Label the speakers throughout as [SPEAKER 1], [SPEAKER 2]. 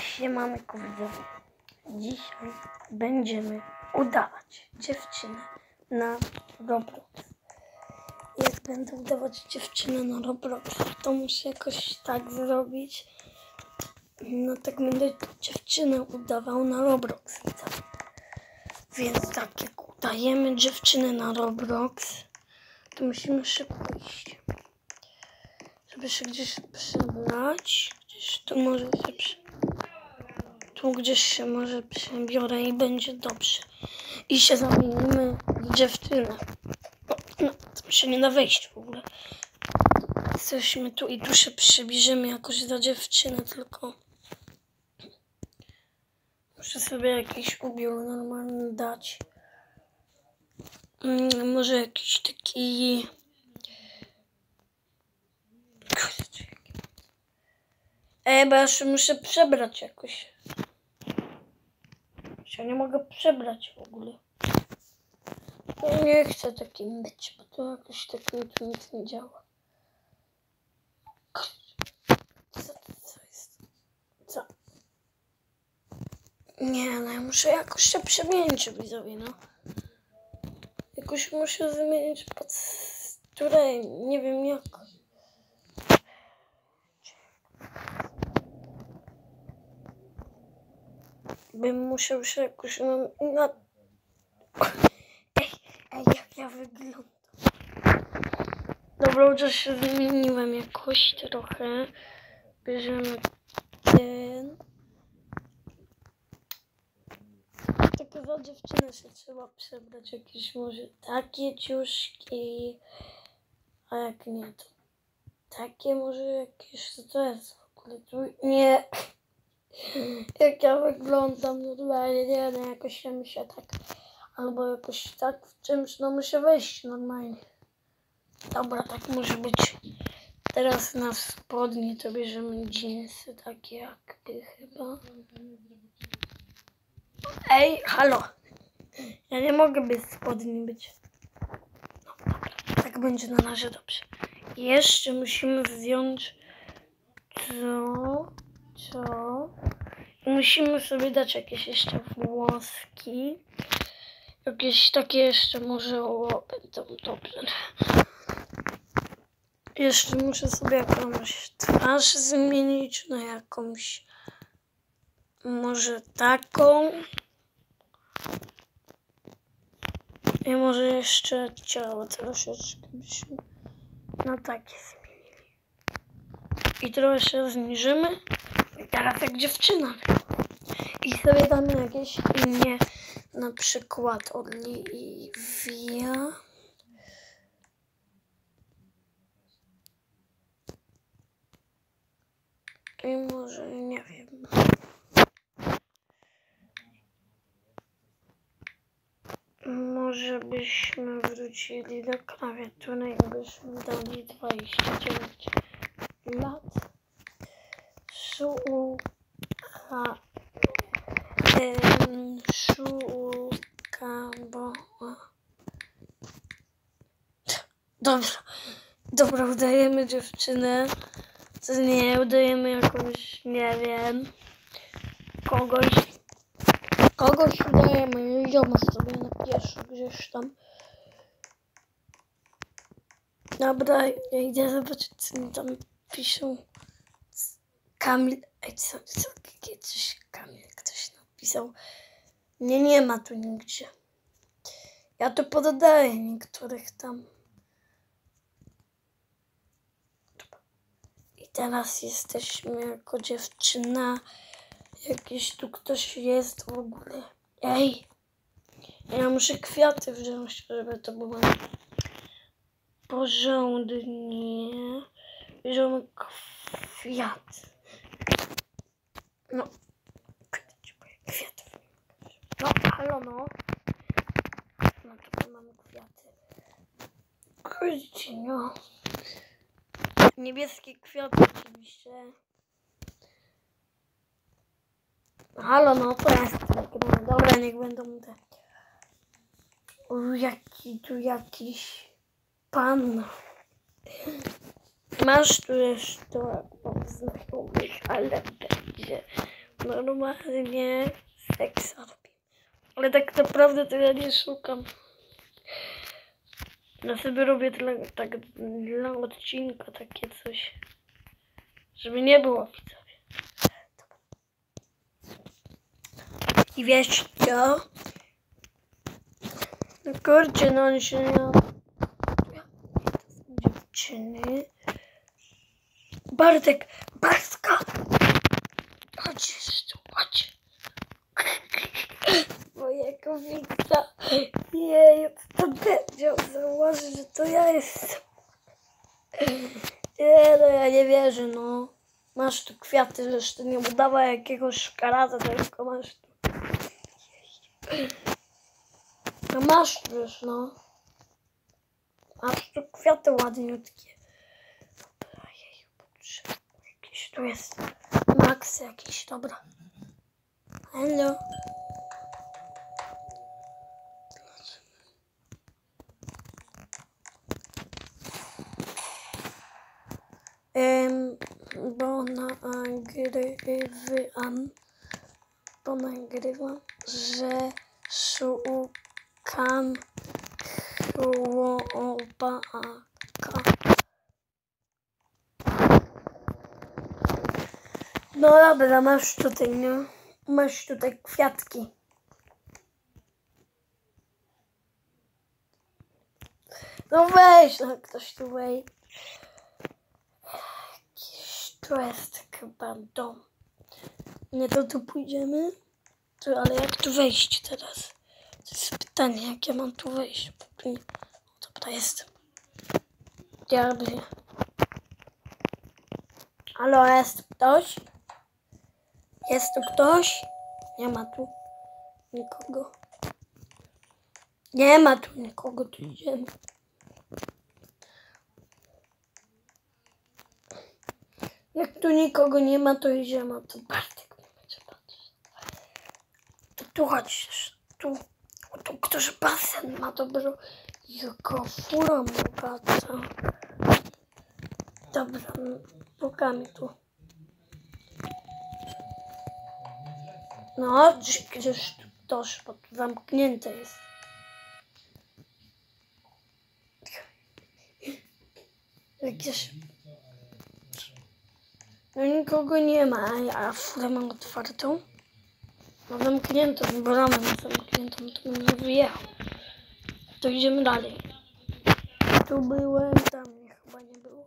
[SPEAKER 1] Siemanko widzowie. Dzisiaj będziemy udawać dziewczynę na Roblox. Jak będę udawać dziewczynę na Roblox, to muszę jakoś tak zrobić. No tak będę dziewczynę udawał na Roblox. Więc tak jak udajemy dziewczynę na Roblox, to musimy szybko iść. Żeby się gdzieś przebrać. Gdzieś tu może się prze... Tu gdzieś się może przebiorę i będzie dobrze. I się zamienimy w dziewczynę. No, to się nie da wejść w ogóle. Jesteśmy tu i tu się jakoś za dziewczynę, tylko... Muszę sobie jakiś ubiór normalny dać. Mm, może jakiś taki... Ej, bo ja muszę przebrać jakoś. Ja nie mogę przebrać w ogóle. Ja nie chcę takim być, bo to jakoś tu nic nie działa. Co to co jest? Co? Nie, no ja muszę jakoś się przemienić, widzowie, no. Jakoś muszę zmienić pod które nie wiem jak. Bym musiał się jakoś na... na... Ej, ej, jak ja wyglądam. Dobra, już się zmieniłem jakoś trochę. Bierzemy ten. Tylko za dziewczynę się trzeba przebrać jakieś może takie ciuszki. A jak nie, to takie może jakieś, co to jest w ogóle tu? Nie. Jak ja wyglądam normalnie, nie no, jakoś ja muszę tak, albo jakoś tak w czymś, no muszę wejść normalnie. Dobra, tak może być. Teraz na spodnie to bierzemy jeansy takie jakby chyba. Ej, halo. Ja nie mogę bez spodni być. No dobra, tak będzie na razie dobrze. Jeszcze musimy wziąć co, I musimy sobie dać jakieś jeszcze włoski. Jakieś takie jeszcze może o, będą dobrze. Jeszcze muszę sobie jakąś twarz zmienić na jakąś może taką. I może jeszcze ciało troszeczkę byśmy na takie zmienili. I trochę się zniżymy. Teraz jak dziewczyna. I sobie damy jakieś imię, na przykład Oliwia. I może, nie wiem. Może byśmy wrócili do klawiatury i byśmy dali 29 lat. Szuka. em, Szuka, bo. Dobra. Dobra, udajemy dziewczynę. Co nie, udajemy jakąś, nie wiem, kogoś. Kogoś udajemy, zioma sobie napiszę gdzieś tam. Dobra, ja idę zobaczyć, co mi tam piszą. Kamil, ej, co, co, coś, Kamil, ktoś napisał. Nie, nie ma tu nigdzie. Ja tu pododaję niektórych tam. I teraz jesteśmy jako dziewczyna. Jakiś tu ktoś jest w ogóle. Ej! Ja muszę kwiaty wziąć, żeby to było porządnie. Bierzemy kwiat. No. Kwiatów. No, halo no. No tutaj mamy kwiaty. Kurczę, no. Niebieskie kwiaty oczywiście. Halo, no to jest tak. Dobra, niech będą te. O, jaki tu jakiś pan. Masz tu jeszcze znajomych, ale będzie normalnie robię. Ale tak naprawdę to ja nie szukam. Ja sobie robię dla, tak dla odcinka takie coś. Żeby nie było widzowie. I wiesz co? No kurczę, no on się nie... Dziewczyny. Bartek! Bartka! Chodź chodź. Mojego widza. Jej, to będzie założy, że to ja jestem. Nie, no ja nie wierzę, no. Masz tu kwiaty, ty nie udawaj jakiegoś szkarata, tylko masz tu. No masz już, no. Masz tu kwiaty ładniutkie. Ojej. Jakiś tu jest. Max jakiś, dobra. Hello. Em, bo nagrywam, bo nagrywam, że szukam chłopaka. No dobra, masz tutaj, no. Masz tutaj kwiatki. No weź, no ktoś tu wejdzie. Jakiś tu jest chyba dom. Nie, to tu pójdziemy. Tu, ale jak tu wejść teraz? To jest pytanie, jak ja mam tu wejść? Dobra, jestem. Diabli. Halo, jest ktoś? Jest tu ktoś? Nie ma tu nikogo. Nie ma tu nikogo, tu idziemy. Jak tu nikogo nie ma, to idziemy. To Bartek nie będzie patrzeć. Tu chodź. Tu, tu ktoś basen ma dobro. Jaka fura bogata. Dobra, pukamy tu. No, ktoś, bo tu zamknięte jest. Jakieś... No nikogo nie ma, a ja furę mam otwartą. No zamkniętą, bramę mam zamkniętą, to bym wyjechał. To idziemy dalej. Tu byłem, tam mnie chyba nie było.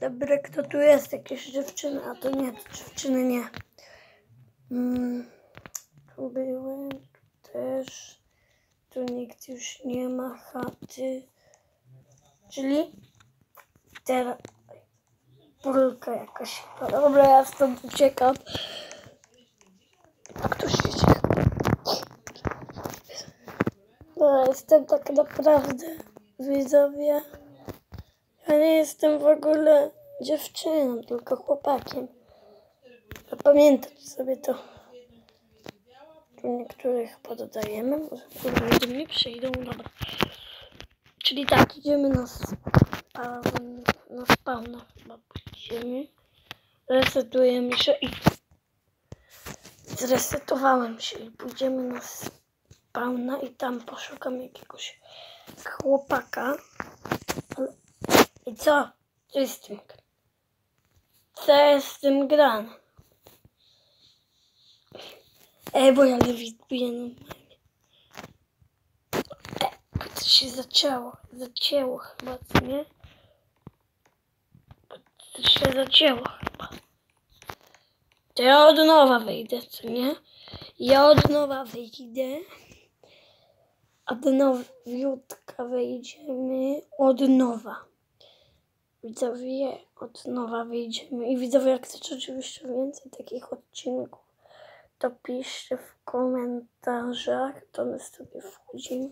[SPEAKER 1] Dobra, kto tu jest? Jakieś dziewczyny, a to nie, to dziewczyny nie. Mm, tu byłem, tu też. Tu nikt już nie ma chaty. Czyli teraz Polka jakaś. Dobra, ja stąd uciekam. A ktoś idzie. No, jestem tak naprawdę widzowie. Ja nie jestem w ogóle dziewczyną, tylko chłopakiem. Zapamiętać sobie to. Tu niektórych poddajemy, może ludzie nie przyjdą, dobra. Czyli tak, idziemy na spawn, na spawna chyba pójdziemy. Resetujemy się i zresetowałem się i pójdziemy na spawna i tam poszukam jakiegoś chłopaka. I co? Co jest z tym? Co jest z tym grane? Ej, bo ja lewituję normalnie. E, to się zaczęło. Zacięło chyba, co nie? To się zacięło chyba. To ja od nowa wyjdę, co nie? Ja od nowa wyjdę. Od nowiutka wejdziemy od nowa. Widzowie, od nowa wyjdziemy. I widzowie, jak chcecie oczywiście więcej takich odcinków, to piszcie w komentarzach, to my sobie wchodzimy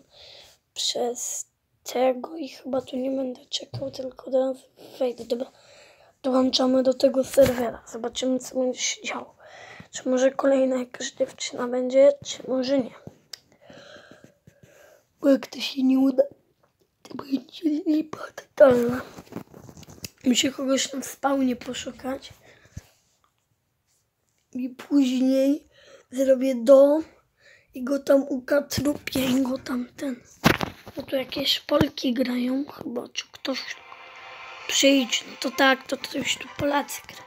[SPEAKER 1] przez tego i chyba tu nie będę czekał, tylko teraz wejdę. Dobra, dołączamy do tego serwera. Zobaczymy, co będzie się działo. Czy może kolejna jakaś dziewczyna będzie, czy może nie. Bo jak to się nie uda, to będzie lipa totalna. Muszę kogoś na spawnie poszukać. I później zrobię dom i go tam ukatrupię i go tam ten. Bo tu jakieś Polki grają chyba, czy ktoś przyjdzie. No to tak, to coś tu Polacy gra.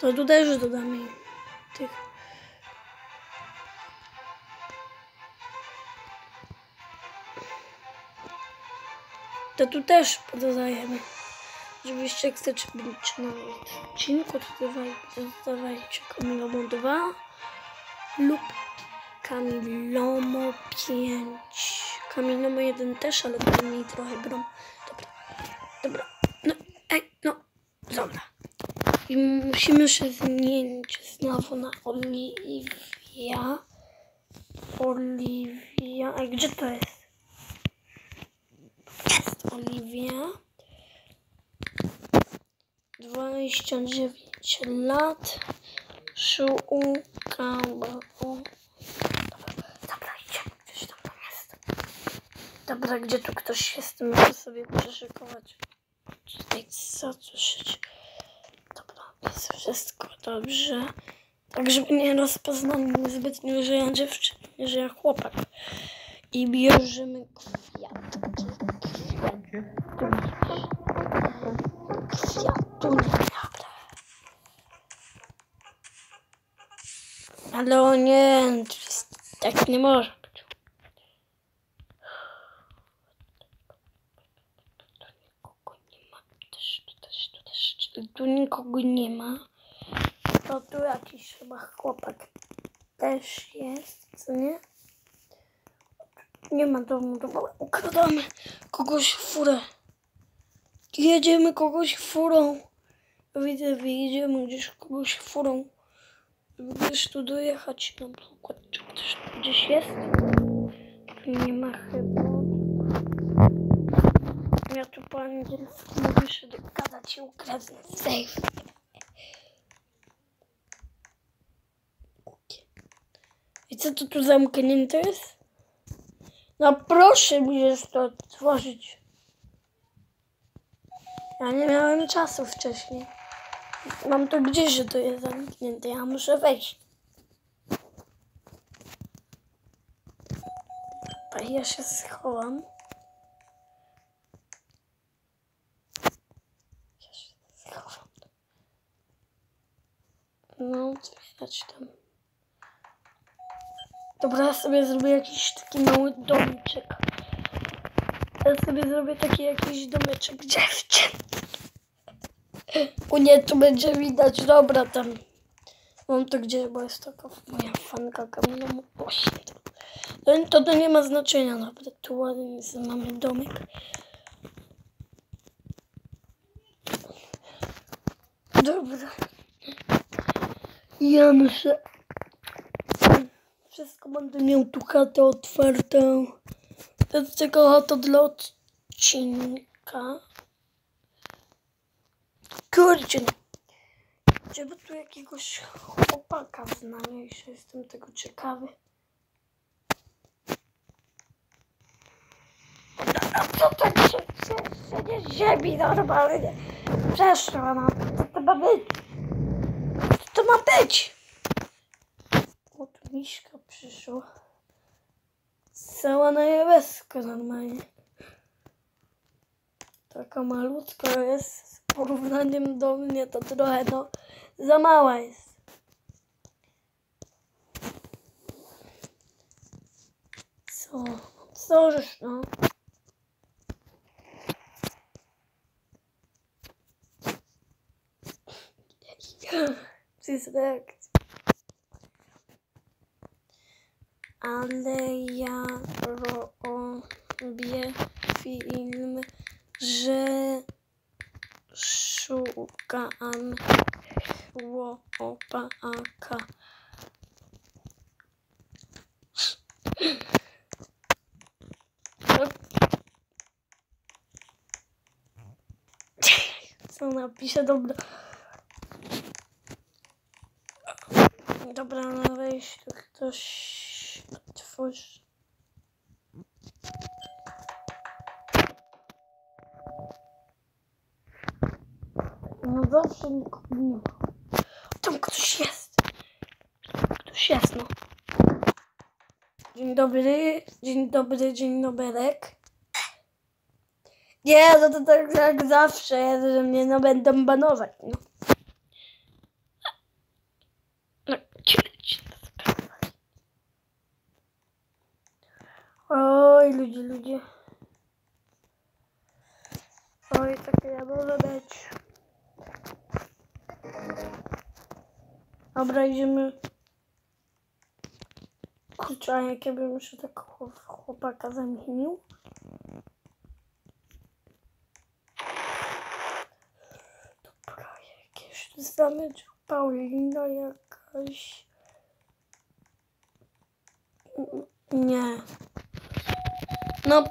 [SPEAKER 1] To tu też dodamy tych. To tu też dodajemy. Żebyście chcecie być na odcinku, to dawajcie, dawajcie Kamilomo 2 lub Kamilomo 5. Kamilomo 1 też, ale to mniej trochę grom. Dobra, dobra. No, ej, no, dobra. I musimy się zmienić znowu na Oliwia. Oliwia. Ej, gdzie to jest? Jest Oliwia. 29 lat. Szukam. Dobra, idziemy gdzieś tam tam jest. Dobra, gdzie tu ktoś jest, muszę sobie przeszykować. Tutaj co słyszeć. Dobra, jest wszystko dobrze. Tak, żeby nie rozpoznali zbytnio, że ja dziewczyna, że ja chłopak. I bierzemy kwiatki. Kwiatunie, dobra. Ale o nie, tak nie może być. Tu nikogo nie ma. To tu jakiś chyba chłopak też jest, co nie? Nie ma domu, dobra, ukradamy kogoś furę. Jedziemy kogoś furą. Widzę, wyjedziemy gdzieś kogoś furą. Gdzieś tu dojechać na przykład. Czy ktoś gdzieś jest? Nie ma chyba. Ja tu po angielsku mogę się dogadać i ukradnę safe. I co to tu zamknięte jest? No proszę mi to otworzyć. Ja nie miałem czasu wcześniej. Mam to gdzieś, że to jest zamknięte. Ja muszę wejść. Ja się schowam. Ja się schowam. No, coś tam. Dobra, ja sobie zrobię jakiś taki mały domeczek. Ja sobie zrobię taki jakiś domeczek dziewczyn. O nie, tu będzie widać. Dobra, tam. Mam to gdzieś, bo jest taka moja fanka Kamila 8. To, to, nie ma znaczenia. Dobra, tu ładnie jest, mamy domek. Dobra. Ja muszę wszystko będę miał tu chatę otwartą. To jest tylko chata dla odcinka. Kurczę. Żeby tu jakiegoś chłopaka znaleźć. Jestem tego ciekawy. A co tak się, się, się nie ziemi normalnie? Przeszła na to. Co to ma być? Co to ma być? O, tu miśka przyszła. Cała na niebiesko normalnie. Taka malutka jest. Porównaniem do mnie to trochę no za mała jest. Co? Cóż no. Przyzwyczaj. ale ja robię film, że szukam chłopaka. Co napiszę? Dobra. Dobra, no weź ktoś otworzy. Zawsze nikogo nie ma. Tam ktoś jest. Już jasno. Dzień dobry, dzień dobry, dzień doberek. Nie, no to tak jak zawsze jest, że mnie no będą banować, no. No. Oj, ludzie, ludzie. Dobra, idziemy. Kurczę, a jak ja bym jeszcze tak chłop- chłopaka zamienił? Dobra, jakieś zamycz Paulina jakaś. Nie. No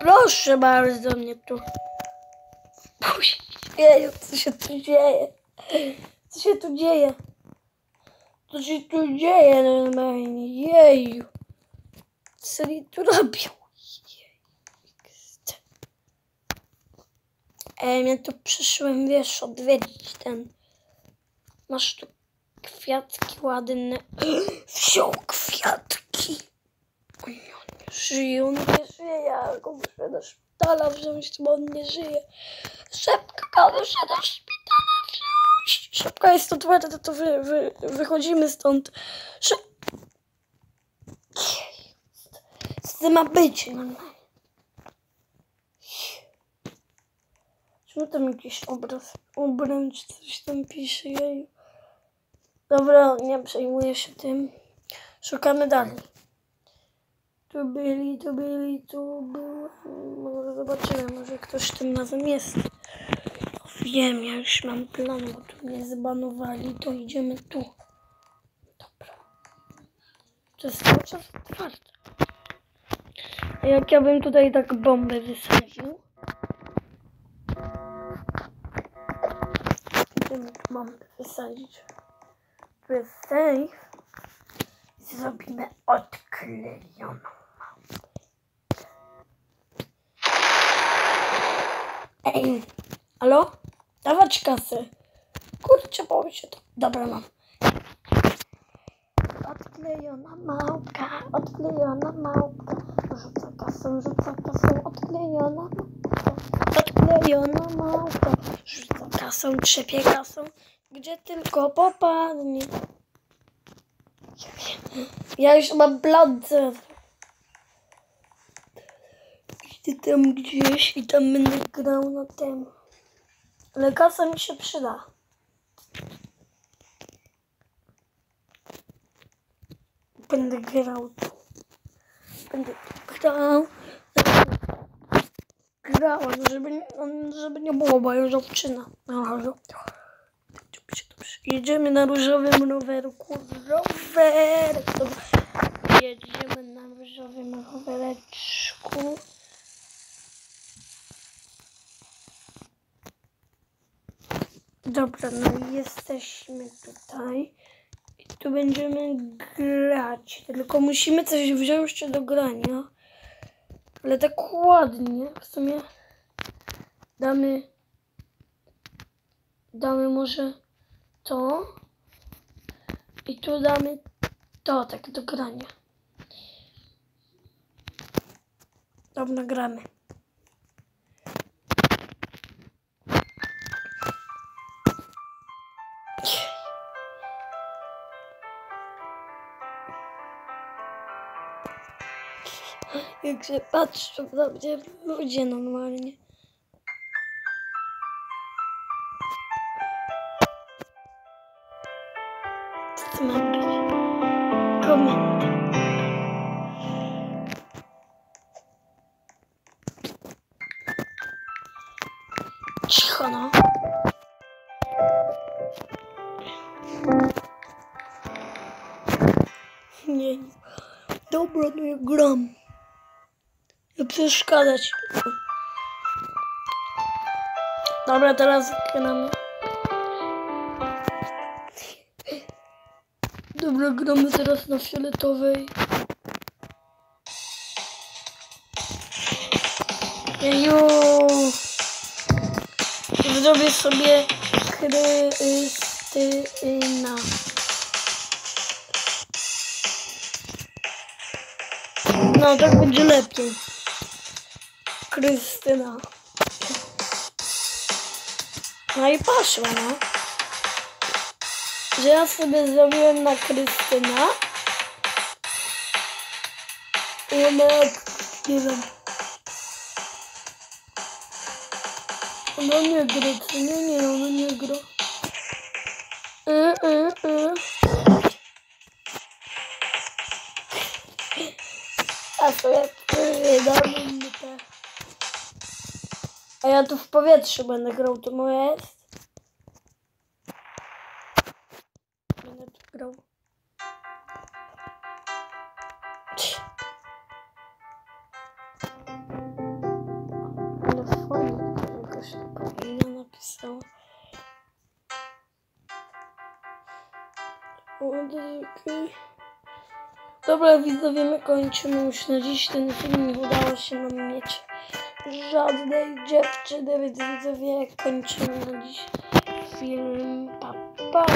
[SPEAKER 1] proszę bardzo mnie tu. Jeju, co się tu dzieje? Co się tu dzieje? Co się tu dzieje normalnie? Jeju. Co oni tu robią? Ej, ja tu przyszłem, wiesz, odwiedzić ten. Masz tu kwiatki ładne. Wziął kwiatki. On nie żyje, on nie żyje. Ja go muszę do szpitala wziąć, bo on nie żyje. Szybko go muszę do szpitala. Szybko jest to twarde, to wy, wy, wychodzimy stąd. Szyb... Co to ma być? Czemu tam jakiś obraz, obręcz, coś tam pisze, jej. Dobra, nie przejmuję się tym. Szukamy dalej. Tu byli, tu byli, tu był. Może zobaczymy, może ktoś tym razem jest. Wiem, ja już mam plan, bo tu mnie zbanowali, to idziemy tu. Dobra. To jest cały czas otwarte. A jak ja bym tutaj tak bombę wysadził? Idziemy tu bombę wysadzić. Tu jest safe. Zrobimy odklejoną. Ej, alo? Dawać kasę. Kurczę, bo się to... Dobra, mam. Odklejona małpka, odklejona małpka. Rzuca kasą, rzuca kasą, odklejona małpka. Odklejona małpka. Rzuca kasą, trzepie kasą. Gdzie tylko popadnie. Ja już mam teraz. Idę tam gdzieś i tam będę grał na tym. Ale kasa mi się przyda. Będę grał. Będę grał. Grałem, żeby, żeby nie było bajorowczyna. Dobrze, dobrze. Jedziemy na różowym rowerku. Dobra. Jedziemy na różowym rowereczku. Dobra, no jesteśmy tutaj. I tu będziemy grać. Tylko musimy coś wziąć do grania. Ale tak ładnie. W sumie damy. Damy może to. I tu damy to, tak do grania. Dobra, gramy. Się patrzą na mnie ludzie normalnie. Co to ma być? Komentarz. Przeszkadzać. Dobra, teraz gramy. Dobra, gramy teraz na fioletowej. Jeju. Zrobię sobie Krystyna. No, tak będzie lepiej. Krystyna. No i poszło, no. Że ja na Krystyna. I ona jak, nie wiem. Ona gra, co nie, nie, ona nie gra. A ja tu w powietrzu będę grał, to moje jest. Będę tu grał. Napisała. Dobra widzowie, my kończymy już na dziś ten film. Nie udało się nam mieć żadnej dziewczyny, więc widzowie kończymy na dziś film. Pa, pa.